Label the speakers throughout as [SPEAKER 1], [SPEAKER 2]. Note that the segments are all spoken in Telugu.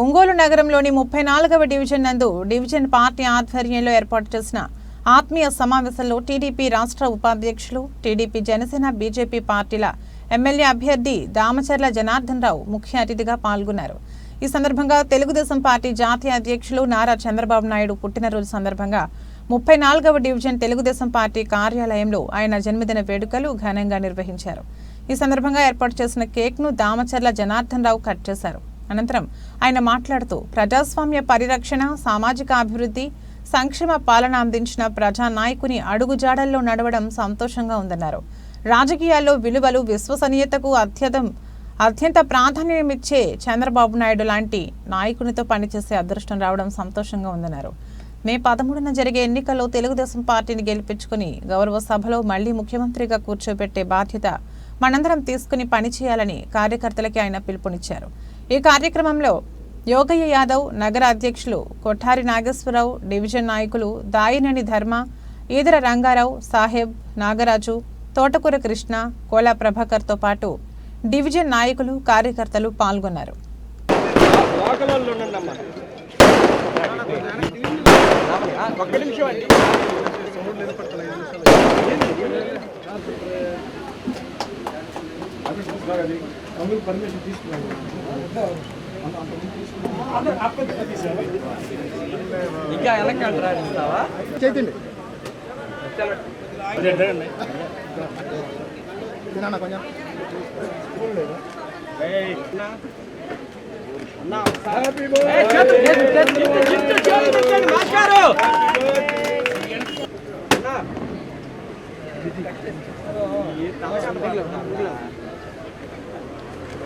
[SPEAKER 1] ఒంగోలు నగరంలోని ముప్పై నాలుగవ డివిజన్ నందు డివిజన్ పార్టీ ఆధ్వర్యంలో ఏర్పాటు చేసిన ఆత్మీయ సమావేశంలో టీడీపీ రాష్ట్ర ఉపాధ్యక్షులు టీడీపీ జనసేన బీజేపీ పార్టీల ఎమ్మెల్యే అభ్యర్థి దామచర్ల జనార్దన్ రావు ముఖ్య అతిథిగా పాల్గొన్నారు. ఈ సందర్భంగా తెలుగుదేశం పార్టీ జాతీయ అధ్యక్షులు నారా చంద్రబాబు నాయుడు పుట్టినరోజు సందర్భంగా ముప్పై నాలుగవ డివిజన్ తెలుగుదేశం పార్టీ కార్యాలయంలో ఆయన జన్మదిన వేడుకలు ఘనంగా నిర్వహించారు. ఈ సందర్భంగా ఏర్పాటు చేసిన కేక్ను దామచర్ల జనార్దన్ రావు కట్ చేశారు. అనంతరం ఆయన మాట్లాడుతూ ప్రజాస్వామ్య పరిరక్షణ సామాజిక అభివృద్ధి సంక్షేమ పాలన అందించిన ప్రజా నాయకుని అడుగుజాడల్లో నడవడం సంతోషంగా ఉందన్నారు. రాజకీయాల్లో విలువలు విశ్వసనీయతకు అత్యధం అత్యంత ప్రాధాన్యమిచ్చే చంద్రబాబు నాయుడు లాంటి నాయకునితో పనిచేసే అదృష్టం రావడం సంతోషంగా ఉందన్నారు. మే పదమూడున జరిగే ఎన్నికల్లో తెలుగుదేశం పార్టీని గెలిపించుకుని గౌరవ సభలో మళ్ళీ ముఖ్యమంత్రిగా కూర్చోబెట్టే బాధ్యత మనందరం తీసుకుని పనిచేయాలని కార్యకర్తలకి ఆయన పిలుపునిచ్చారు. ఈ కార్యక్రమంలో యోగయ్య యాదవ్ నగర అధ్యక్షులు కొఠారి నాగేశ్వరరావు డివిజన్ నాయకులు దాయినేని ధర్మ ఈదర రంగారావు సాహెబ్ నాగరాజు తోటకూర కృష్ణ కోలా ప్రభాకర్తో పాటు డివిజన్ నాయకులు కార్యకర్తలు పాల్గొన్నారు.
[SPEAKER 2] లోకల్లో ఒక్క నిమిషం అండి ఇంకా వెనకాల రాడిస్తావా
[SPEAKER 3] చేతండి తినన్నా కొంచెం.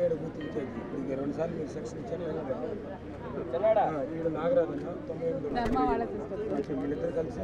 [SPEAKER 3] ఏడు గుర్తు ఇచ్చేది ఇప్పుడు రెండు సార్లు మీరు సెక్షన్ ఇచ్చారు వీడు నాగరాజు అన్న తొంభై ఎనిమిది వీళ్ళిద్దరు కలిసి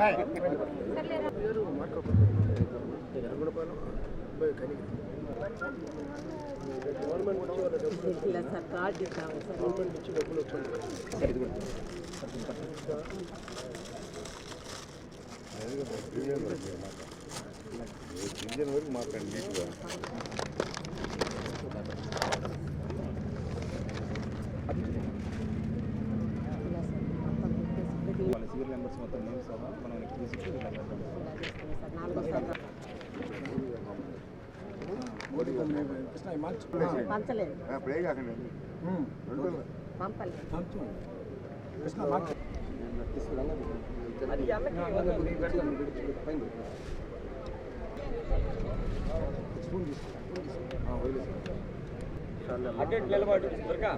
[SPEAKER 3] ఆ నాగరాజు తిరుగుతారు రే గవర్నమెంట్ నుంచి డబ్బులు వచ్చాయి గవర్నమెంట్ నుంచి డబ్బులు వచ్చాయి
[SPEAKER 4] వాళ్ళ సీరియల్ నెంబర్స్ మొత్తం నేమ్స్ సహా మనం వెనక్కి తీసుకుని ఇలా చేద్దాం.
[SPEAKER 3] మోడీ కొన్ని కృష్ణ ఈ మార్చి
[SPEAKER 5] పంచలేదు
[SPEAKER 3] ఉమ్.
[SPEAKER 5] పంపలేదు
[SPEAKER 3] మార్చు. కృష్ణ మార్చి
[SPEAKER 2] అది వెనక్కి
[SPEAKER 3] పైన స్పూన్ తీసుకో ఆ, వదిలేసి.
[SPEAKER 2] అటు నిలబడు దొరకా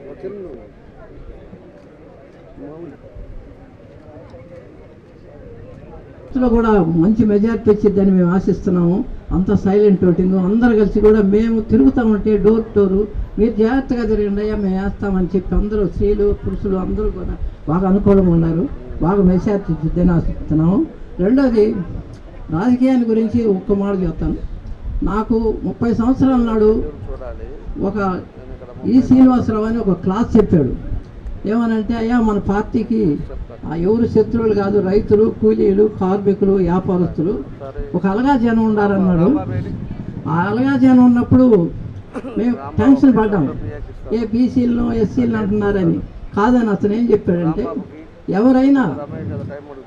[SPEAKER 6] కూడా మంచి మెజార్టీ వచ్చిందని మేము ఆశిస్తున్నాము. అంత సైలెంట్ ఓటింగ్ అందరు కలిసి కూడా మేము తిరుగుతూ ఉంటే డోర్ డోరు మీరు జాగ్రత్తగా తిరగండి అయ్యా మేము వేస్తామని చెప్పి అందరూ స్త్రీలు పురుషులు అందరూ కూడా బాగా అనుకూలంగా ఉన్నారు. బాగా మెజార్టీ వచ్చిందని ఆశిస్తున్నాము. రెండోది రాజకీయాన్ని గురించి ఒక్క మాట చెప్తాను. నాకు ముప్పై సంవత్సరాల నాడు ఒక ఈ శ్రీనివాసరావు అని ఒక క్లాస్ చెప్పాడు. ఏమనంటే అయ్యా మన పార్టీకి ఆ ఎవరు శత్రువులు కాదు రైతులు కూలీలు కార్మికులు వ్యాపారస్తులు ఒక అలగా జనం ఉండాలన్నాడు. ఆ అలగా జనం ఉన్నప్పుడు మేము టెన్షన్ పడ్డాం. ఏ బీసీలను ఎస్సీలను అంటున్నారని. కాదని అతను ఏం చెప్పాడంటే ఎవరైనా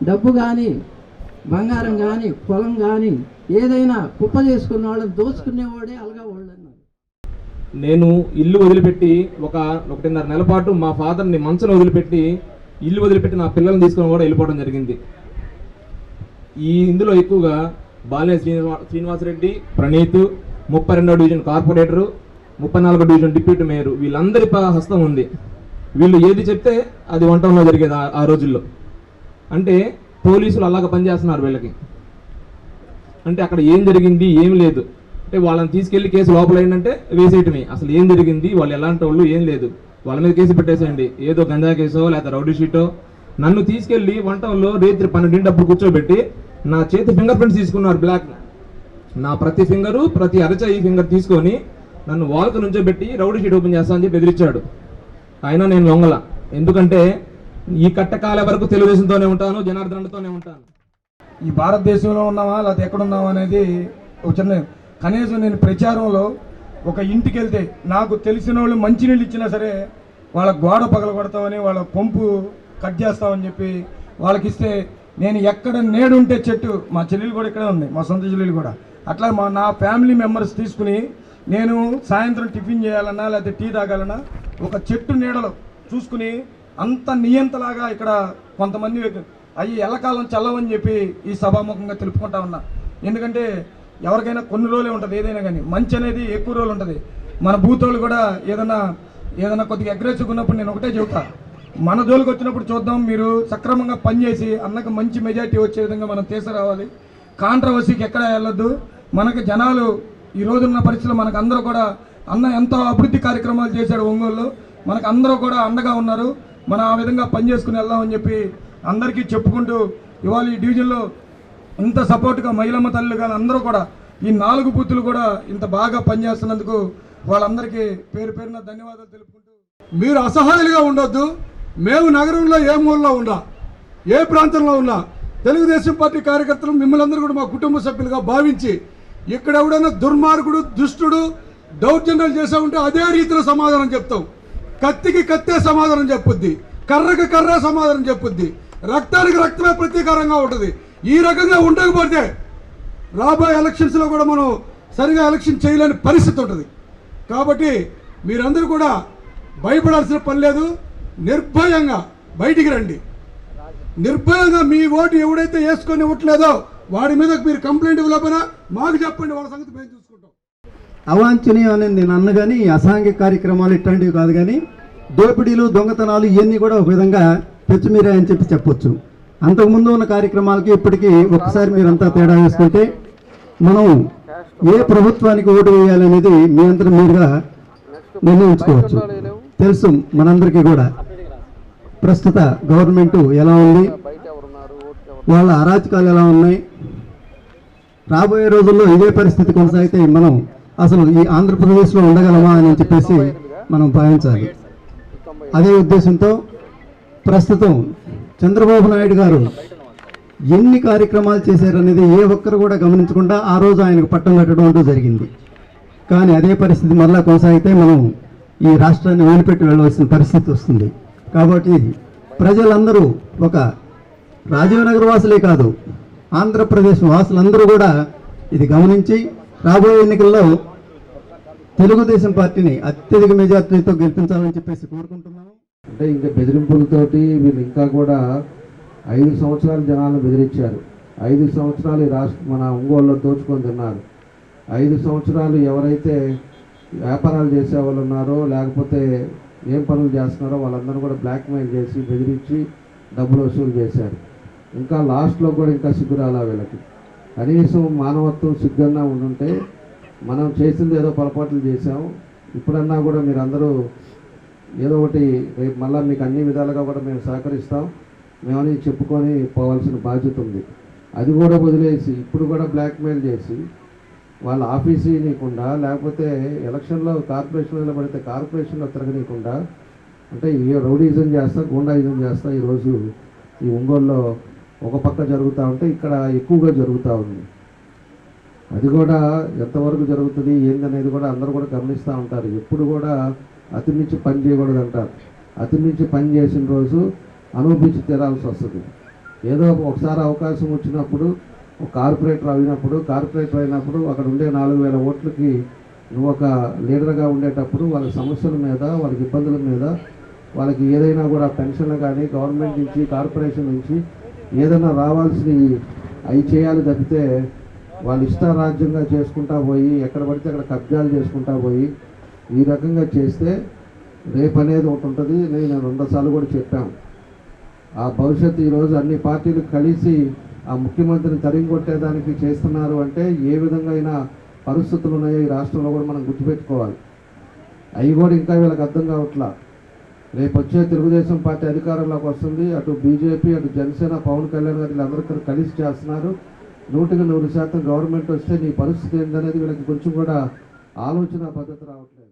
[SPEAKER 6] డబ్బు కానీ బంగారం కానీ పొలం కానీ ఏదైనా కుప్ప చేసుకున్న వాళ్ళని దోచుకునేవాడే అలగా వాళ్ళు
[SPEAKER 4] నేను ఇల్లు వదిలిపెట్టి ఒక ఒకటిన్నర నెల పాటు మా ఫాదర్ని మంచం వదిలిపెట్టి ఇల్లు వదిలిపెట్టి నా పిల్లల్ని తీసుకొని కూడా వెళ్ళిపోవడం జరిగింది. ఈ ఇందులో ఎక్కువగా బాలినేని శ్రీనివా శ్రీనివాసరెడ్డి ప్రణీత్ ముప్పై రెండో డివిజన్ కార్పొరేటరు ముప్పై నాలుగో డివిజన్ డిప్యూటీ మేయర్ వీళ్ళందరి హస్తం ఉంది. వీళ్ళు ఏది చెప్తే అది వంటంలో జరిగేది ఆ రోజుల్లో. అంటే పోలీసులు అలాగ పనిచేస్తున్నారు వీళ్ళకి. అంటే అక్కడ ఏం జరిగింది ఏం లేదు. అంటే వాళ్ళని తీసుకెళ్ళి కేసు లోపల ఏంటంటే వేసేయటమే. అసలు ఏం జరిగింది వాళ్ళు ఎలాంటి వాళ్ళు ఏం లేదు. వాళ్ళ మీద కేసు పెట్టేసేయండి. ఏదో గంజా కేసో లేకపోతే రౌడీ షీటో. నన్ను తీసుకెళ్ళి వంటల్లో రేత్రి పన్నెండింటప్పుడు కూర్చోబెట్టి నా చేతి ఫింగర్ ప్రింట్స్ తీసుకున్నారు బ్లాక్. నా ప్రతి ఫింగరు ప్రతి అరచేయి ఫింగర్ తీసుకొని నన్ను వాల్క నుంచోబెట్టి రౌడీ షీట్ ఓపెన్ చేస్తా అని చెప్పి బెదిరించాడు. అయినా నేను లొంగల. ఎందుకంటే ఈ కట్టకాల వరకు తెలుగుదేశంతోనే ఉంటాను జనార్దనతోనే ఉంటాను.
[SPEAKER 3] ఈ భారతదేశంలో ఉన్నావా లేకపోతే ఎక్కడున్నావా అనేది ఒక చిన్న కనీసం నేను ప్రచారంలో ఒక ఇంటికి వెళ్తే నాకు తెలిసిన వాళ్ళు మంచినీళ్ళు ఇచ్చినా సరే వాళ్ళ గోడ పగల కొడతామని వాళ్ళ పంపు కట్ చేస్తామని చెప్పి వాళ్ళకి ఇస్తే నేను ఎక్కడ నేడుంటే చెట్టు మా చెల్లెలు కూడా ఇక్కడే ఉంది మా సొంత చెల్లెలు కూడా. అట్లా మా నా ఫ్యామిలీ మెంబర్స్ తీసుకుని నేను సాయంత్రం టిఫిన్ చేయాలన్నా లేకపోతే టీ తాగాలన్నా ఒక చెట్టు నీడలో చూసుకుని అంత నియంతలాగా ఇక్కడ కొంతమంది అవి ఎల్లకాలం చల్లవని చెప్పి ఈ సభాముఖంగా తెలుపుకుంటా ఉన్నా. ఎందుకంటే ఎవరికైనా కొన్ని రోజులే ఉంటుంది ఏదైనా కానీ. మంచి అనేది ఎక్కువ రోజులు ఉంటుంది. మన భూతోళ్ళు కూడా ఏదైనా ఏదైనా కొద్దిగా అగ్రెసివ్గా ఉన్నప్పుడు నేను ఒకటే చెబుతా. మన జోలికి వచ్చినప్పుడు చూద్దాం మీరు సక్రమంగా పనిచేసి అన్నకు మంచి మెజార్టీ వచ్చే విధంగా మనం తీసుకురావాలి. కాంట్రవర్సీకి ఎక్కడ వెళ్ళొద్దు. మనకు జనాలు ఈ రోజున్న పరిస్థితుల్లో మనకు అందరూ కూడా అన్న ఎంతో అభివృద్ధి కార్యక్రమాలు చేశాడు ఒంగోలులో. మనకు అందరూ కూడా అండగా ఉన్నారు. మనం ఆ విధంగా పనిచేసుకుని వెళ్దామని చెప్పి అందరికీ చెప్పుకుంటూ ఇవాళ ఈ డివిజన్లో ఇంత సపోర్ట్గా మహిళమ్మ తల్లులు కానీ అందరూ కూడా ఈ నాలుగు బూతులు కూడా ఇంత బాగా పనిచేస్తున్నందుకు వాళ్ళందరికీ పేరు పేరున ధన్యవాదాలు తెలుపుకుంటూ
[SPEAKER 7] మీరు అసహాయులుగా ఉండొద్దు. మేము నగరంలో ఏ మూలలో ఉన్నా ఏ ప్రాంతంలో ఉన్నా తెలుగుదేశం పార్టీ కార్యకర్తలు మిమ్మల్ని అందరూ కూడా మా కుటుంబ సభ్యులుగా భావించి ఇక్కడ ఎవడైనా దుర్మార్గుడు దుష్టుడు దౌర్జన్యాలు చేసా ఉంటే అదే రీతిలో సమాధానం చెప్తాం. కత్తికి కత్తే సమాధానం చెప్పుద్ది కర్రకి కర్ర సమాధానం చెప్పుద్ది రక్తానికి రక్తమే ప్రతీకారంగా ఉంటుంది. ఈ రకంగా ఉండకపోతే రాబోయే ఎలక్షన్స్లో కూడా మనం సరిగా ఎలక్షన్ చేయలేని పరిస్థితి ఉంటుంది. కాబట్టి మీరందరూ కూడా భయపడాల్సిన పని లేదు. నిర్భయంగా బయటికి రండి. నిర్భయంగా మీ ఓటు ఎవడైతే వేసుకొని ఇవ్వట్లేదో వాడి మీద మీరు కంప్లైంట్ ఇవ్వలేకపోయినా మాకు చెప్పండి వాళ్ళ సంగతి మేము
[SPEAKER 8] అవాంఛనీయం అనేది నేను అన్న కానీ అసాంఘిక కార్యక్రమాలు ఇట్లాంటివి కాదు కానీ దోపిడీలు దొంగతనాలు ఇవన్నీ కూడా ఒక విధంగా పెచ్చుమీరే అని చెప్పి చెప్పొచ్చు. అంతకుముందు ఉన్న కార్యక్రమాలకి ఇప్పటికీ ఒకసారి మీరంతా తేడా వేసుకుంటే మనం ఏ ప్రభుత్వానికి ఓటు వేయాలనేది మీ అంతరం మీరుగా నిర్ణయించుకోవచ్చు. తెలుసు మనందరికీ కూడా. ప్రస్తుత గవర్నమెంట్ ఎలా ఉంది? వాళ్ళ అరాచకాలు ఎలా ఉన్నాయి? రాబోయే రోజుల్లో ఇదే పరిస్థితి కొనసాగితే మనం అసలు ఈ ఆంధ్రప్రదేశ్లో ఉండగలమా అని చెప్పేసి మనం భావించాలి. అదే ఉద్దేశంతో ప్రస్తుతం చంద్రబాబు నాయుడు గారు ఎన్ని కార్యక్రమాలు చేశారనేది ఏ ఒక్కరు కూడా గమనించకుండా ఆ రోజు ఆయనకు పట్టం కట్టడం అంటూ జరిగింది. కానీ అదే పరిస్థితి మరలా కొనసాగితే మనం ఈ రాష్ట్రాన్ని వదిలిపెట్టి వెళ్ళవలసిన పరిస్థితి వస్తుంది. కాబట్టి ప్రజలందరూ ఒక రాజీవ్నగర్ వాసులే కాదు ఆంధ్రప్రదేశ్ వాసులందరూ కూడా ఇది గమనించి రాబోయే ఎన్నికల్లో తెలుగుదేశం పార్టీని అత్యధిక మెజార్టీతో గెలిపించాలని చెప్పేసి కోరుకుంటున్నాము
[SPEAKER 9] అంటే ఇంకా బెదిరింపులతోటి వీళ్ళు ఇంకా కూడా ఐదు సంవత్సరాలు జనాలను బెదిరించారు. ఐదు సంవత్సరాలు రాష్ట్ర మన ఒంగోలులో దోచుకొని తిన్నారు. ఐదు సంవత్సరాలు ఎవరైతే వ్యాపారాలు చేసే వాళ్ళు ఉన్నారో లేకపోతే ఏం పనులు చేస్తున్నారో వాళ్ళందరూ కూడా బ్లాక్మెయిల్ చేసి బెదిరించి డబ్బులు వసూలు చేశారు. ఇంకా లాస్ట్లో కూడా ఇంకా సిగ్గురాలా వీళ్ళకి. కనీసం మానవత్వం సిగ్గన్నా ఉండుంటే మనం చేసింది ఏదో పొరపాట్లు చేసాము ఇప్పుడన్నా కూడా మీరు అందరూ ఏదో ఒకటి రేపు మళ్ళీ మీకు అన్ని విధాలుగా కూడా మేము సహకరిస్తాం. మేమని చెప్పుకొని పోవాల్సిన బాధ్యత ఉంది. అది కూడా వదిలేసి ఇప్పుడు కూడా బ్లాక్మెయిల్ చేసి వాళ్ళ ఆఫీస్ నీకుండా లేకపోతే ఎలక్షన్లో కార్పొరేషన్లో పడితే కార్పొరేషన్లో తిరగనీయకుండా అంటే ఈ రౌడీజం చేస్తా గూండాయిజం చేస్తా ఈరోజు ఈ ఒంగోలులో ఒక పక్క జరుగుతూ ఉంటే ఇక్కడ ఎక్కువగా జరుగుతూ ఉంది. అది కూడా ఎంతవరకు జరుగుతుంది ఏందనేది కూడా అందరూ కూడా గమనిస్తూ ఉంటారు. ఎప్పుడు కూడా అతిమించి పని చేయకూడదు అంటారు అతిమించి పని చేసిన రోజు అనుభవించి తీరాల్సి వస్తుంది. ఏదో ఒకసారి అవకాశం వచ్చినప్పుడు ఒక కార్పొరేటర్ అయినప్పుడు కార్పొరేటర్ అయినప్పుడు అక్కడ ఉండే నాలుగు వేల ఓట్లకి నువ్వు ఒక లీడర్గా ఉండేటప్పుడు వాళ్ళ సమస్యల మీద వాళ్ళకి ఇబ్బందుల మీద వాళ్ళకి ఏదైనా కూడా పెన్షన్లు కానీ గవర్నమెంట్ నుంచి కార్పొరేషన్ నుంచి ఏదైనా రావాల్సినవి అవి చేయాలి తప్పితే వాళ్ళు ఇష్టారాజ్యంగా చేసుకుంటా పోయి ఎక్కడ పడితే అక్కడ కబ్జాలు చేసుకుంటా పోయి ఈ రకంగా చేస్తే రేపు అనేది ఒకటి ఉంటుంది. నేను రెండుసార్లు కూడా చెప్పాను. ఆ భవిష్యత్తు ఈరోజు అన్ని పార్టీలు కలిసి ఆ ముఖ్యమంత్రిని తరిమి కొట్టేదానికి చేస్తున్నారు అంటే ఏ విధంగా అయినా పరిస్థితులు ఉన్నాయో ఈ రాష్ట్రంలో కూడా మనం గుర్తుపెట్టుకోవాలి. అవి కూడా ఇంకా వీళ్ళకి అర్థం కావట్లా. రేపు వచ్చే తెలుగుదేశం పార్టీ అధికారంలోకి వస్తుంది. అటు బీజేపీ అటు జనసేన పవన్ కళ్యాణ్ గారు వీళ్ళందరూ కలిసి చేస్తున్నారు. నూటికి నూరు శాతం గవర్నమెంట్ వస్తే నీ పరిస్థితి ఏంటనేది వీళ్ళకి కొంచెం కూడా ఆలోచన పద్ధతి రావట్లేదు.